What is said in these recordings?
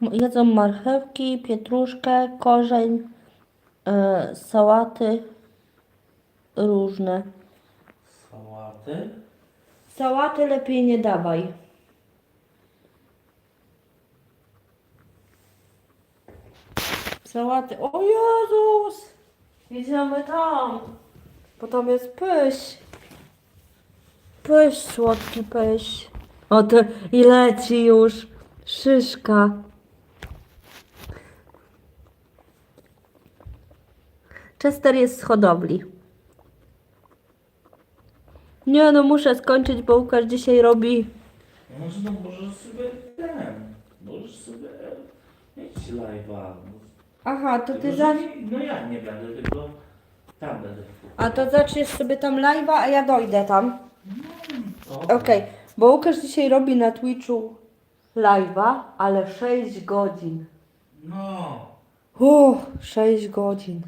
Jedzą marchewki, pietruszkę, korzeń, e, sałaty różne. Sałaty. Sałaty lepiej nie dawaj. Sałaty. O Jezus! Idziemy tam. Bo tam jest pyś. Pyś, słodki pyś. O to i leci już. Szyszka. Chester jest z hodowli. Nie no, muszę skończyć, bo Łukasz dzisiaj robi Może no możesz sobie ten. Możesz sobie mieć live'a. Aha, to ty za... No ja nie będę, tylko tam będę. A to zaczniesz sobie tam live'a, a ja dojdę tam. O, Okej, bo Łukasz dzisiaj robi na Twitchu live'a, ale 6 godzin. No. Uff, 6 godzin.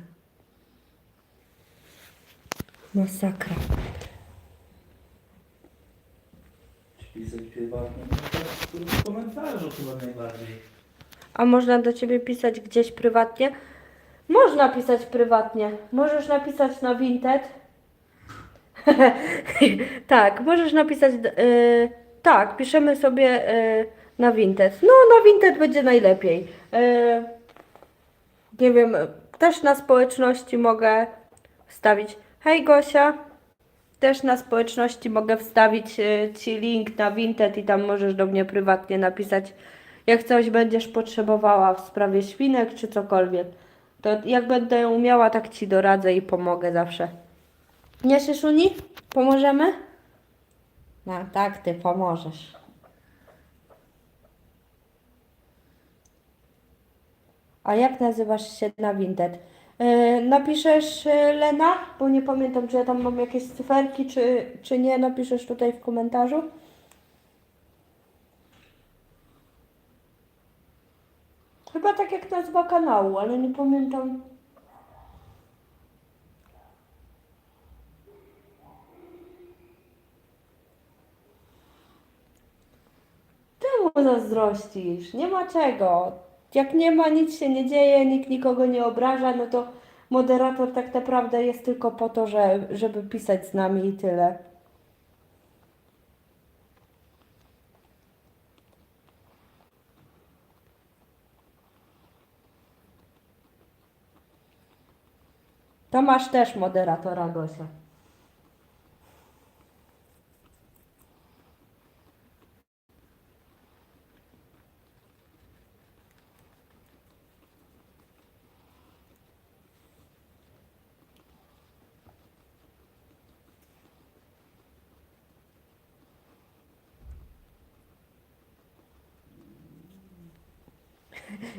Masakra. Pisać prywatnie. No w komentarzu chyba najbardziej. A można do ciebie pisać gdzieś prywatnie? Można pisać prywatnie. Możesz napisać na Vinted. tak, możesz napisać. y, tak, piszemy sobie y, na Vinted. No, na Vinted będzie najlepiej. Y, nie wiem, też na społeczności mogę wstawić. Hej Gosia. Też na społeczności mogę wstawić y, Ci link na Vinted i tam możesz do mnie prywatnie napisać, jak coś będziesz potrzebowała w sprawie świnek czy cokolwiek. To jak będę umiała, tak Ci doradzę i pomogę zawsze. Nie, Szyszuni? Pomożemy? No tak, Ty pomożesz. A jak nazywasz się na Vinted? Napiszesz yy, Lena, bo nie pamiętam, czy ja tam mam jakieś cyferki, czy, czy nie. Napiszesz tutaj w komentarzu. Chyba tak jak nazwa kanału, ale nie pamiętam. Czemu zazdrościsz? Nie ma czego. Jak nie ma, nic się nie dzieje, nikt nikogo nie obraża, no to moderator tak naprawdę jest tylko po to, że, żeby pisać z nami i tyle. To masz też moderatora Gosia.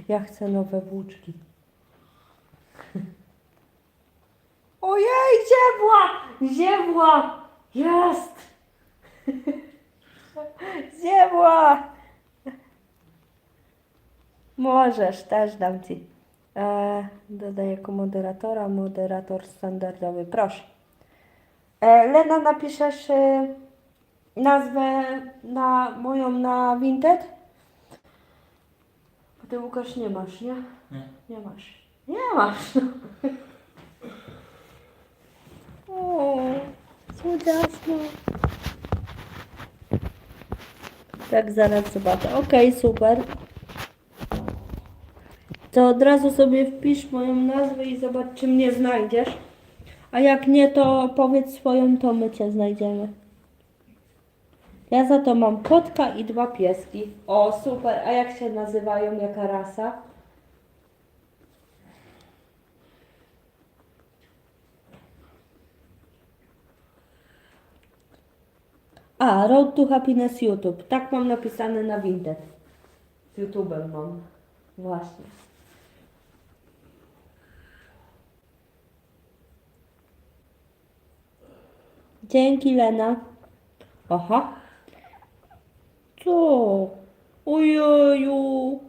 Ja chcę nowe włóczki. Ojej, ziebła! Ziebła! Jest! Ziebła! Możesz, też dam ci. E, dodaj jako moderatora, moderator standardowy, proszę. E, Lena, napiszesz e, nazwę na moją na Vinted? Ty Łukasz nie masz, nie? Nie. Nie masz. Nie masz. O, słodziasno. Tak, zaraz zobaczę. Okej, super. To od razu sobie wpisz moją nazwę i zobacz, czy mnie znajdziesz. A jak nie, to powiedz swoją, to my cię znajdziemy. Ja za to mam kotka i dwa pieski. O, super. A jak się nazywają, jaka rasa? A, Road to Happiness YouTube. Tak mam napisane na Vinted. Z YouTube'em mam. Właśnie. Dzięki, Lena. Aha. 做，哎呀哟！